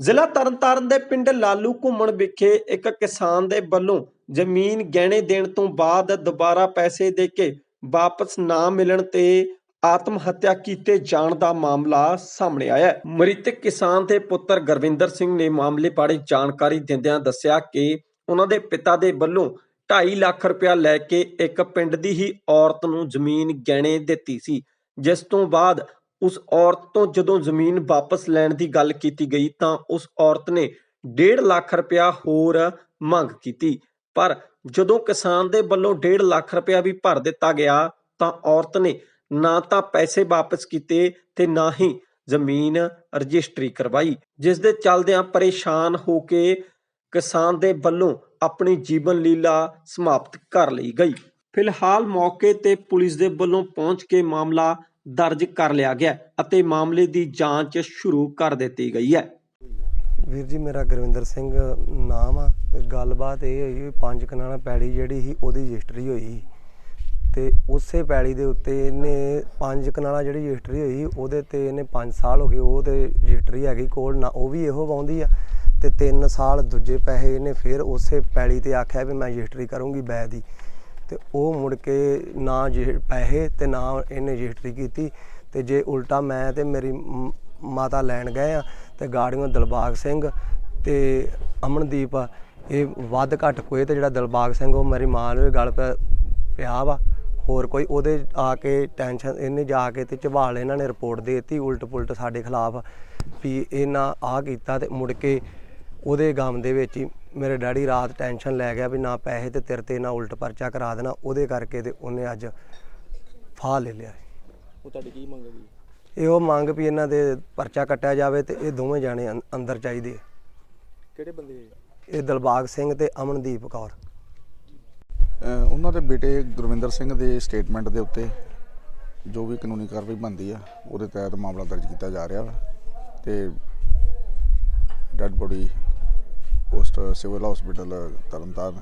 ਜ਼ਿਲ੍ਹਾ ਤਰਨਤਾਰਨ ਦੇ ਪਿੰਡ ਲਾਲੂ ਘੁੰਮਣ ਵਿਖੇ ਇੱਕ ਕਿਸਾਨ ਦੇ ਵੱਲੋਂ ਜ਼ਮੀਨ ਗਹਿਣੇ ਦੇਣ ਤੋਂ ਬਾਅਦ ਦੁਬਾਰਾ ਪੈਸੇ ਦੇ ਕੇ ਵਾਪਸ ਨਾ ਮਿਲਣ ਤੇ ਆਤਮ ਹੱਤਿਆ ਕੀਤੇ ਜਾਣ ਦਾ ਮਾਮਲਾ ਸਾਹਮਣੇ ਆਇਆ ਹੈ। ਮ੍ਰਿਤਕ ਕਿਸਾਨ ਦੇ ਪੁੱਤਰ ਗੁਰਵਿੰਦਰ ਸਿੰਘ ਨੇ ਮਾਮਲੇ ਬਾਰੇ ਜਾਣਕਾਰੀ ਦਿੰਦਿਆਂ ਦੱਸਿਆ ਕਿ ਉਹਨਾਂ ਦੇ ਪਿਤਾ ਦੇ ਵੱਲੋਂ 2.5 ਲੱਖ ਰੁਪਇਆ ਲੈ ਕੇ ਇੱਕ ਪਿੰਡ ਦੀ ਹੀ ਔਰਤ ਨੂੰ ਜ਼ਮੀਨ ਗਹਿਣੇ ਦਿੱਤੀ ਸੀ, ਜਿਸ ਤੋਂ ਬਾਅਦ ਉਸ ਔਰਤ ਤੋਂ ਜਦੋਂ ਜ਼ਮੀਨ ਵਾਪਸ ਲੈਣ ਦੀ ਗੱਲ ਕੀਤੀ ਗਈ ਤਾਂ ਉਸ ਔਰਤ ਨੇ 1.5 ਲੱਖ ਰੁਪਇਆ ਹੋਰ ਮੰਗ ਕੀਤੀ। ਪਰ ਜਦੋਂ ਕਿਸਾਨ ਦੇ ਵੱਲੋਂ 1.5 ਲੱਖ ਰੁਪਇਆ ਵੀ ਭਰ ਦਿੱਤਾ ਗਿਆ ਤਾਂ ਔਰਤ ਨੇ ਨਾ ਤਾਂ ਪੈਸੇ ਵਾਪਸ ਕੀਤੇ ਤੇ ਨਾ ਹੀ ਜ਼ਮੀਨ ਰਜਿਸਟਰੀ ਕਰਵਾਈ, ਜਿਸ ਦੇ ਚੱਲਦਿਆਂ ਪਰੇਸ਼ਾਨ ਹੋ ਕੇ ਕਿਸਾਨ ਦੇ ਵੱਲੋਂ ਆਪਣੀ ਜੀਵਨ ਲੀਲਾ ਸਮਾਪਤ ਕਰ ਲਈ ਗਈ। ਫਿਲਹਾਲ ਮੌਕੇ ਤੇ ਪੁਲਿਸ ਦੇ ਵੱਲੋਂ ਪਹੁੰਚ ਕੇ ਮਾਮਲਾ ਦਰਜ ਕਰ ਲਿਆ ਗਿਆ ਅਤੇ ਮਾਮਲੇ ਦੀ ਜਾਂਚ ਸ਼ੁਰੂ ਕਰ ਦਿੱਤੀ ਗਈ ਹੈ। ਵੀਰ ਜੀ, ਮੇਰਾ ਗੁਰਵਿੰਦਰ ਸਿੰਘ ਨਾਮ ਆ ਤੇ ਗੱਲਬਾਤ ਇਹ ਹੋਈ ਵੀ ਪੰਜ ਕਨਾਲਾ ਪੈੜੀ ਜਿਹੜੀ ਸੀ, ਉਹਦੀ ਰਜਿਸਟਰੀ ਹੋਈ ਸੀ। ਤੇ ਉਸੇ ਪੈੜੀ ਦੇ ਉੱਤੇ ਇਹਨੇ ਪੰਜ ਕਨਾਲਾ ਜਿਹੜੀ ਰਜਿਸਟਰੀ ਹੋਈ ਉਹਦੇ ਤੇ ਇਹਨੇ 5 ਸਾਲ ਹੋ ਗਏ, ਉਹ ਤੇ ਰਜਿਸਟਰੀ ਹੈਗੀ ਕੋਲ, ਨਾ ਉਹ ਵੀ ਇਹੋ ਵਾਉਂਦੀ ਆ। ਤੇ 3 ਸਾਲ ਦੂਜੇ ਪੈਸੇ ਇਹਨੇ ਫਿਰ ਉਸੇ ਪੈੜੀ ਤੇ ਆਖਿਆ ਵੀ ਮੈਂ ਰਜਿਸਟਰੀ ਕਰੂੰਗੀ ਬੈ ਦੀ। ਤੇ ਉਹ ਮੁੜ ਕੇ ਨਾ ਜੇ ਪੈਸੇ ਤੇ ਨਾ ਇਹਨੇ ਰਜਿਸਟਰੀ ਕੀਤੀ ਤੇ ਜੇ ਉਲਟਾ ਮੈਂ ਤੇ ਮੇਰੀ ਮਾਤਾ ਲੈਣ ਗਏ ਆ ਤੇ ਗਾੜੀਆਂ ਦਿਲਬਾਗ ਸਿੰਘ ਤੇ ਅਮਨਦੀਪ ਆ, ਇਹ ਵੱਧ ਘੱਟ ਕੋਈ ਤੇ ਜਿਹੜਾ ਦਿਲਬਾਗ ਸਿੰਘ ਉਹ ਮੇਰੀ ਮਾਂ ਨੂੰ ਵੀ ਗੱਲ ਪਿਆ- ਪਿਆ ਵਾ। ਹੋਰ ਕੋਈ ਉਹਦੇ ਆ ਕੇ ਟੈਨਸ਼ਨ ਇਹਨੇ ਜਾ ਕੇ ਤੇ ਝਵਾਲ ਇਹਨਾਂ ਨੇ ਰਿਪੋਰਟ ਦੇ ਦਿੱਤੀ ਉਲਟ ਪੁਲਟ ਸਾਡੇ ਖਿਲਾਫ ਵੀ ਇਹਨਾਂ ਆ ਕੀਤਾ ਤੇ ਮੁੜ ਕੇ ਉਹਦੇ ਗਮ ਦੇ ਵਿੱਚ ਹੀ ਮੇਰੇ ਡੈਡੀ ਰਾਤ ਟੈਨਸ਼ਨ ਲੈ ਗਿਆ ਵੀ ਨਾ ਪੈਸੇ ਤੇ ਤੇਰੇ ਤੇ ਨਾ ਉਲਟ ਪਰਚਾ ਕਰਾ ਦੇਣਾ ਉਹਦੇ ਕਰਕੇ ਤੇ ਉਹਨੇ ਅੱਜ ਫਾਹ ਲੈ ਲਿਆ ਉਹ ਤੁਹਾਡੀ ਕੀ ਮੰਗ ਹੈਗੀ ਇਹ ਉਹ ਮੰਗ ਵੀ ਇਹਨਾਂ ਦੇ ਪਰਚਾ ਕੱਟਿਆ ਜਾਵੇ ਤੇ ਇਹ ਦੋਵੇਂ ਜਾਣੇ ਅੰ- ਅੰਦਰ ਚਾਹੀਦੇ ਆ। ਕਿਹੜੇ ਬੰਦੇ ਹੈ? ਇਹ ਦਿਲਬਾਗ ਸਿੰਘ ਤੇ ਅਮਨਦੀਪ ਕੌਰ ਅਹ ਉਹਨਾਂ ਦੇ ਬੇਟੇ ਗੁਰਵਿੰਦਰ ਸਿੰਘ ਦੇ ਸਟੇਟਮੈਂਟ ਦੇ ਉੱਤੇ ਜੋ ਵੀ ਕਾਨੂੰਨੀ ਕਾਰਵਾਈ ਬਣਦੀ ਆ ਉਹਦੇ ਤਹਿਤ ਮਾਮਲਾ ਦਰਜ ਕੀਤਾ ਜਾ ਰਿਹਾ ਵਾ ਤੇ dead body post, civil hospital, Tarn Taran,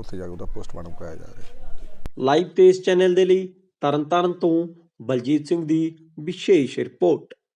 ਉੱਥੇ ਜਾ ਕੇ ਉਹਦਾ ਪੋਸਟਮਾਰਟਮ ਕਰਾਇਆ ਜਾ ਰਿਹਾ। ਲਾਈਵ ਤੇਜ਼ ਚੈਨਲ ਦੇ ਲਈ ਤਰਨਤਾਰਨ ਤੋਂ ਬਲਜੀਤ ਸਿੰਘ ਦੀ ਵਿਸ਼ੇਸ਼ ਰਿਪੋਰਟ।